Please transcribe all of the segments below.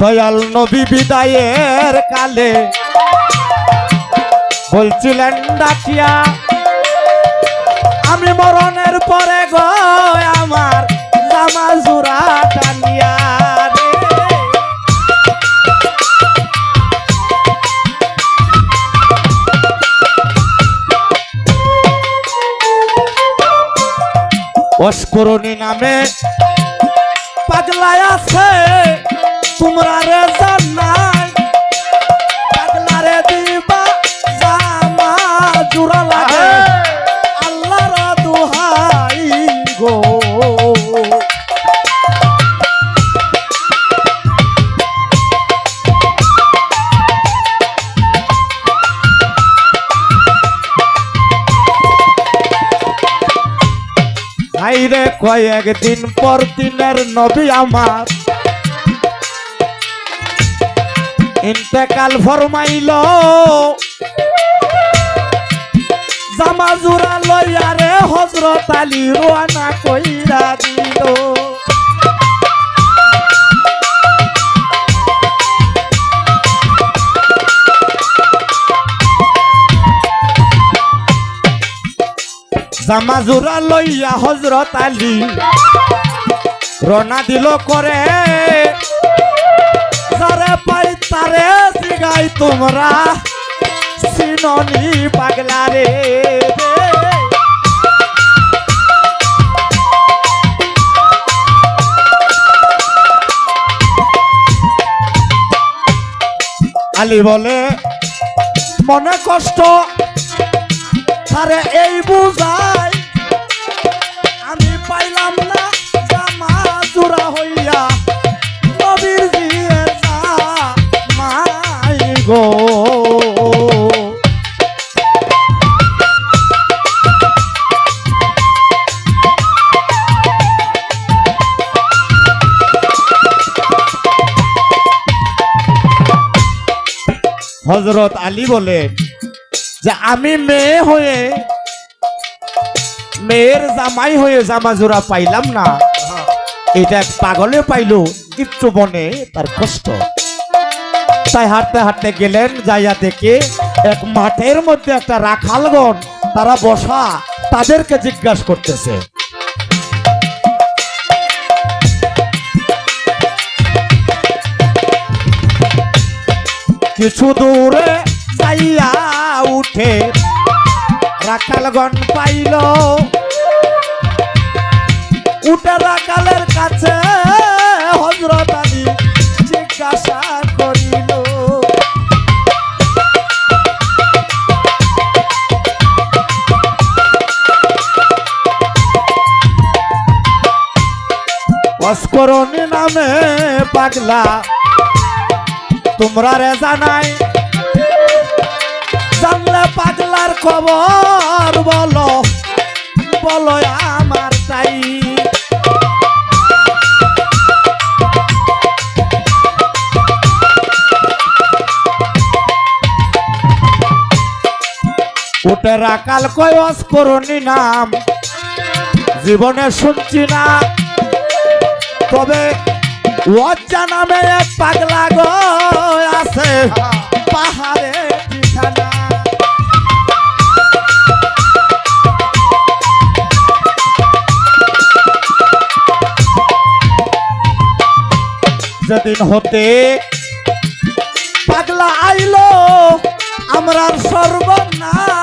দয়াল নবী বিদায়ের কালে বলছিলেন, ডাকিয়া, আমি মরণের পরে গো আমার জামা জোড়া টানিয়া অস্করণী নামে পাগলায় আছে। তোমরা রে জানাই পাগলা রে দিবা জামা জোড়া লাগে। আল্লাহর দোহাই গো। আইরে কয়েক পর দিনের নবী আমার। ইন্তেকাল ফরমাইল। জামা জোড়া লইয়া রে হজরত আলী রোয়ানা কইরা দিল। জামা জোড়া লইয়া হজরত আলী রনা দিল করে। পাই তারে জিগাই তোমরা। সিননি পাগলা রে আলী বলে মনে কষ্ট? আরে এই বুঝাই হজরত আলী বলে যে আমি মেয়ে হয়ে মেয়ের জামাই হয়ে জামা জোড়া পাইলাম না। এটা এক পাগলে পাইলো একটু বনে তার কষ্ট। তাই হাঁটতে হাঁটতে গেলেন, যাইয়া দেখে এক মাঠের মধ্যে একটা রাখালগণ তারা বসা তাদেরকে জিজ্ঞাসা করতেছে। কিছু দূরে যাইয়া উঠে। রাখালগণ পাইল। উঠে রাখালের কাছে হজরত আলী জিজ্ঞাসা করিল, অস্করণী নামে পাগলা তোমরা রে জানাই জানলে পাগলার খবর বলো বলো আমার তাই। উঠে রাকাল কয়স করনি নাম জীবনে শুনছি না। তবে লজ্জা নামে এক পাগলা গো আছে পাহাড়ে যেদিন হতে পাগলা আইলো আমরার সর্বনাশ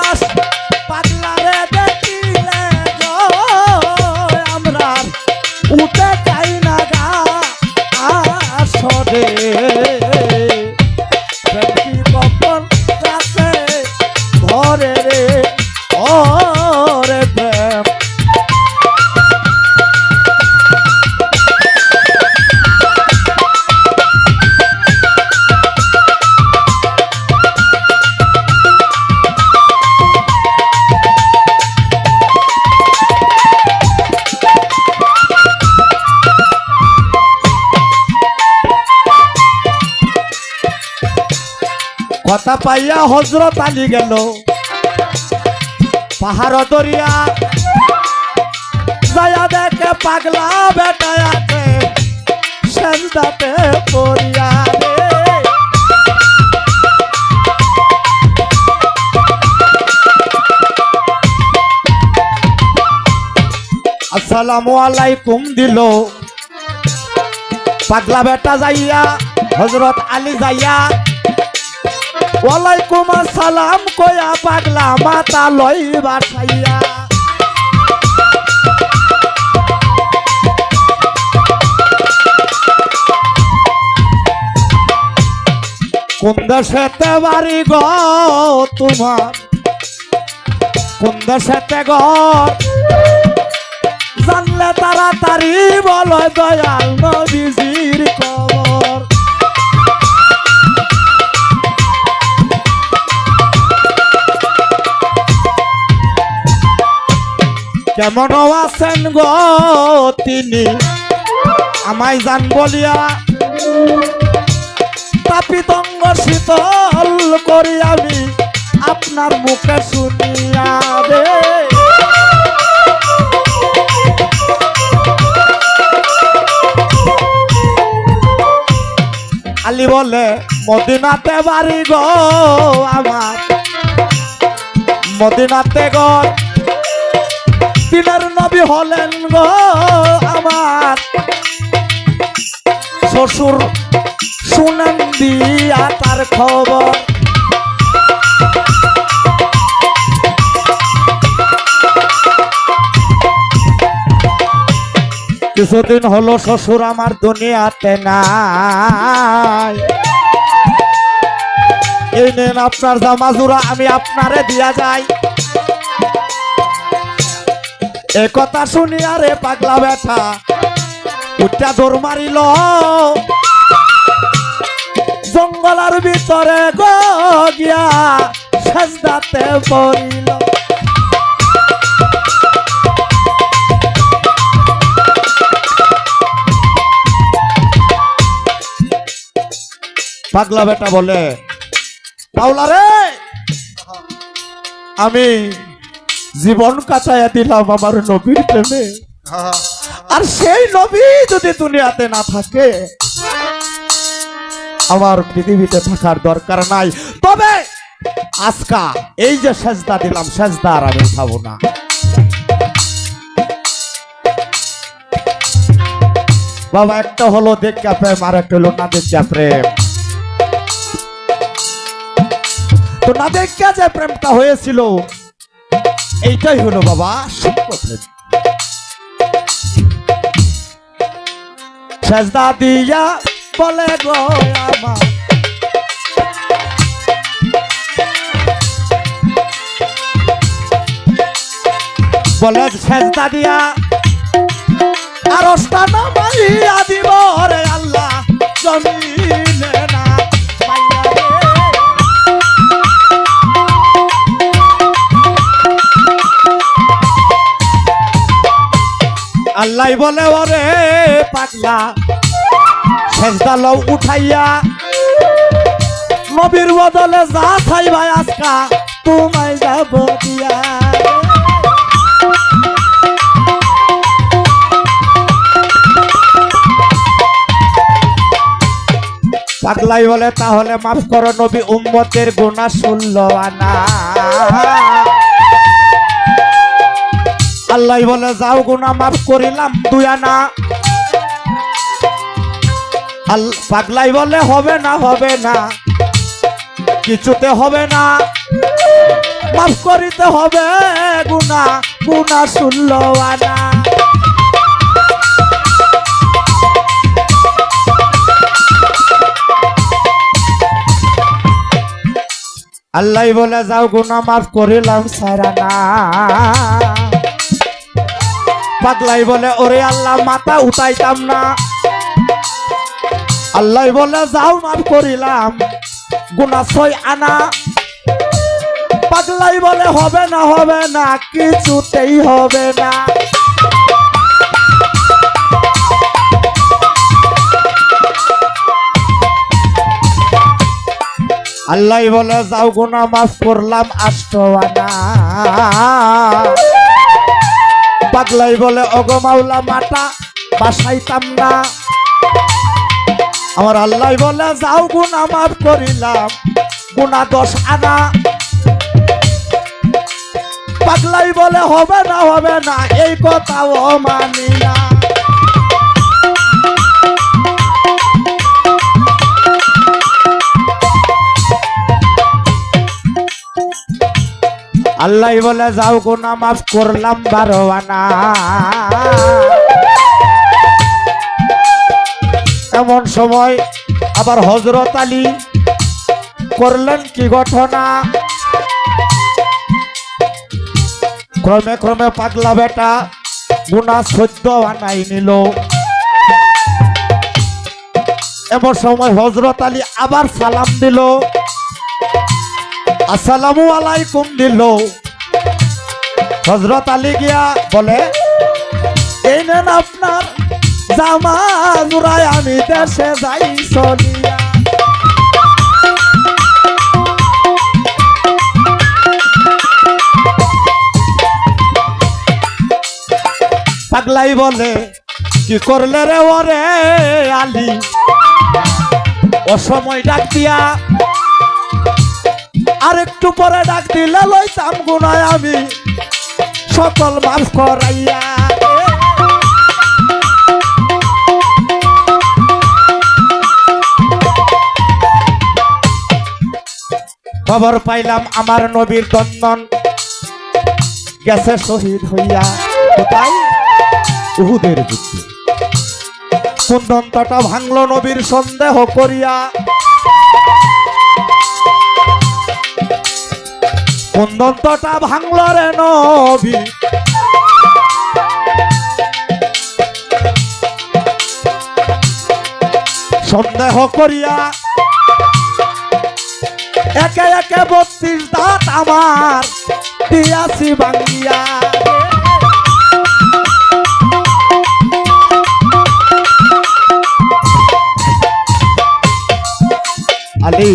হজরত আলী গেল। পাহাড় দরিয়া যায়া দেখে পাগলা বেটায় আছে পড়িয়া আসসালামু আলাইকুম দিল। পাগলা বেটা যাইয়া হজরত আলী যাইয়া ওয়ালাইকুম আসসালাম কয়া পাগলা মাতা লই বাসাইয়া। কোন দেশেতে বাড়ি গ তোমার? কোন দেশেতে ঘর জানলে তাড়াতাড়ি বলো দয়াল নবীজির খবর। কেমন আছেন গো তিনি? আমায় জান বলিয়া তাপিতঙ্গ শীতল করি আমি, আপনার মুখে শুনিয়া রে আলী বলে, মদিনাতে বাড়ি গো আমার। মদিনাতে গর দিনের নবী হলেন গো আমার। শ্বশুর শুনেন দিয়া তার খবর। কিছুদিন হলো শ্বশুর আমার দুনিয়াতে নাই। এই নেন আপনার জামাজুরা, আমি আপনারে দিয়া যাই। এ কথা শুনিয়া রে পাগলা বেটা উঠা দৌড় মারিল। জঙ্গলার ভিতরে গিয়া সেজদাতে পড়িল। পাগলা বেটা বলে, পাওলা রে, আমি জীবন কাটাইয়া দিলাম আমার নবীর প্রেমে। আর সেই নবী যদি দুনিয়াতে না থাকে, আমার পৃথিবীতে থাকার দরকার নাই। তবে আজকা এই যে সেজদা দিলাম, সেজদা আর আমি খাব না। বাবা, একটা হলো দেখা প্রেম, আর একটা হলো না দেখা প্রেম। তো না দেখা যে প্রেমটা হয়েছিল এইটাই হলো বাবা প্রেম সেজদা দিয়া বলে গো বলে সেজদা দিয়া আর মাইয়া আল্লাহ বলে, ওরে পাগলা, সেজদা লও উঠাইয়া। নবীর বদলে যা খাইবা আজকা, তোমায় যাব দিয়া। পাগলাই বলে, তাহলে মাফ করো নবী, উম্মতের গুণা শুনল আনা। আল্লাহ বলে, যাও গুণা মাফ করিলাম দুই আল- পাগলাই বলে, হবে না হবে না। কিছুতে হবে না। মাফ করিতে হবে গুণা গুণা শুনল আনা। আল্লাহ বলে, যাও গুণা মাফ করিলাম সারানা পাগলাই বলে, ওরে আল্লাহ, মাথা উঠাইতাম না। আল্লাহ বলে, যাও মাফ করিলাম গুণা ছয় আনা। পাগলাই বলে, হবে না হবে না, কিছুতেই হবে না। আল্লাহ বলে, যাও গুনা মাফ করলাম আষ্টআনা পাগলাই বলে অগো মাওলা মাটা বাসাইতাম না। আমার আল্লাহ বলে, যাও গুনা মাফ করিলাম গুনা দশ আনা। পাগলাই বলে, হবে না হবে না, এই কথাও মানি না। আল্লাহ বলে, যাও গোনা মাফ করলাম বারোয়ানা। এমন সময় আবার হজরত আলী করলেন কি ঘটনা? ক্রমে ক্রমে পাগলা বেটা গুনা সহ্য আনাই নিল। এমন সময় হজরত আলী আবার সালাম দিল। আসসালামু আলাইকুম দিল। হজরত আলী গিয়া বলে, এই নেন আপনার জামা আমি দেশে যাই পাগলাই বলে, কি করলে রে ওরে আলী? অসময় ডাক দিয়া আর একটু পরে ডাক দিলে লইতাম গুনায় আমি। সকল মাফ করাইয়া খবর পাইলাম আমার নবীর দন্দন। গেছে শহীদ হইয়া। কোথায়? উহুদের যুদ্ধে। কুন্দন্তটা ভাঙলো নবীর সন্দেহ করিয়া। কুন্দন্তটা ভাঙলো রে নবী। সন্দেহ করিয়া একে একে বত্রিশ দাঁত আমার দিয়াছি ভাঙ্গিয়া আলী,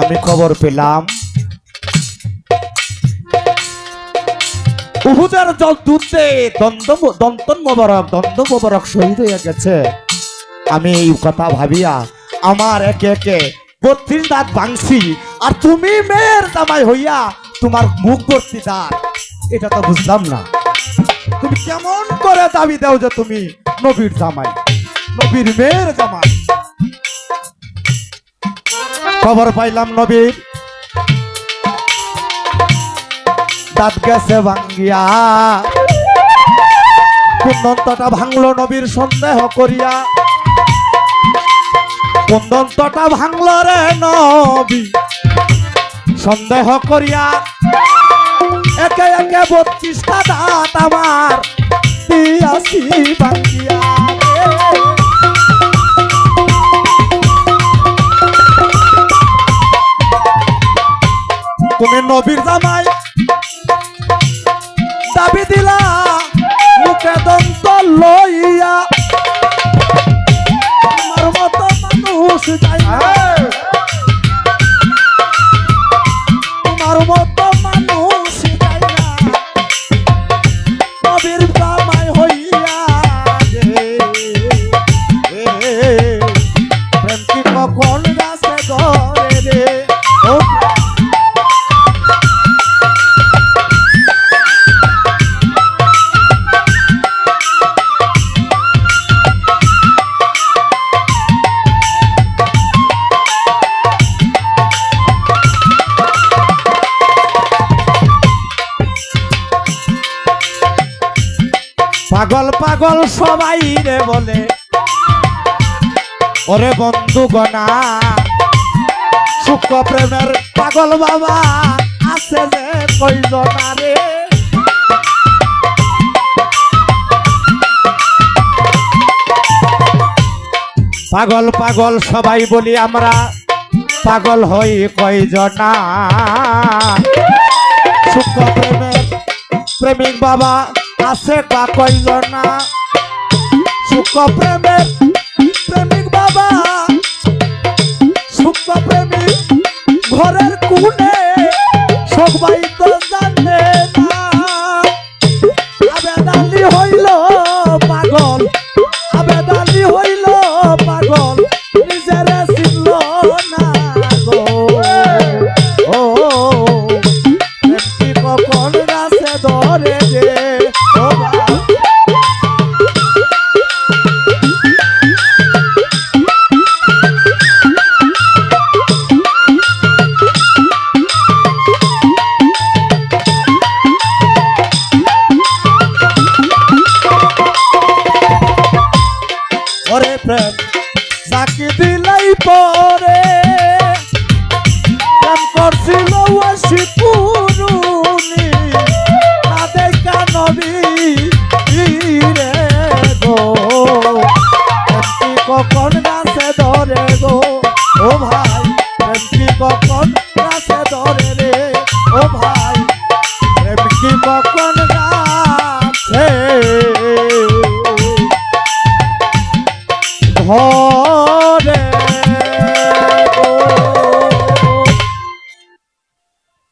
আমি খবর পেলাম উহুদের জল দুধে দন্তন মোবারক দ্বন্দ্ব মোবারক শহীদ হয়ে গেছে। আমি এই কথা ভাবিয়া আমার একে একে বত্রিশ দাঁত ভাঙছি। আর তুমি মেয়ের জামাই হইয়া তোমার মুখ ভর্তি দাঁত। এটা তো বুঝলাম না। তুমি কেমন করে দাবি দাও যে তুমি নবীর জামাই, নবীর মেয়ের জামাই? খবর পাইলাম নবীর। দাঁত গেছে ভাঙ্গিয়া। কুন্দন্তটা ভাঙলো নবীর সন্দেহ করিয়া। কুন্দন্তটা ভাঙলো রে নবী, সন্দেহ করিয়া। একে একে বত্রিশটা দাঁত আমার দিয়াছি ওরে বন্ধু গনা সুখ প্রেমের পাগল বাবা আছে যে কইজনা পাগল পাগল সবাই বলি আমরা, পাগল হই কয়জনা? সুখ প্রেমের প্রেমিক বাবা আছে বা কয়জনা? সুখ প্রেমের কুনে সবাই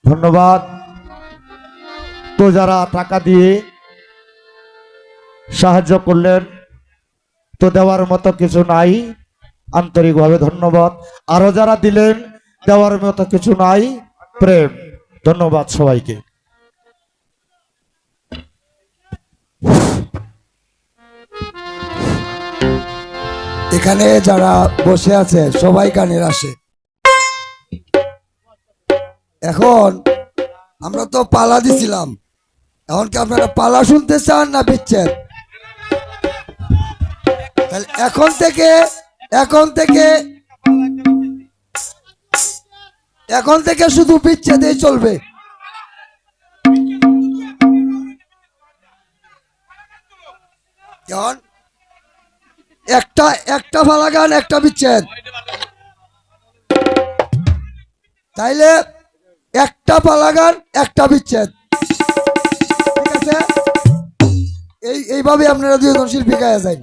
ধন্যবাদ। তো যারা টাকা দিয়ে সাহায্য করলেন, তো দেওয়ার মতো কিছু নাই। আন্তরিকভাবে ধন্যবাদ। আরও যারা দিলেন, দেওয়ার মতো কিছু নাই। প্রেম। ধন্যবাদ সবাইকে। এখানে যারা বসে আছে, সবাই গানের আসে। এখন আমরা তো পালা দিছিলাম। এখন কি আপনারা পালা শুনতে চান না বিচ্ছেদ এখন থেকে এখন থেকে এখন থেকে শুধু বিচ্ছেদেই চলবে। কেমন একটা একটা ভালা গান, একটা বিচ্ছেদ। তাইলে একটা পালা গান, একটা বিচ্ছেদ। ঠিক আছে? এই, এইভাবে আপনারা দুজন শিল্পী গায়ে যায়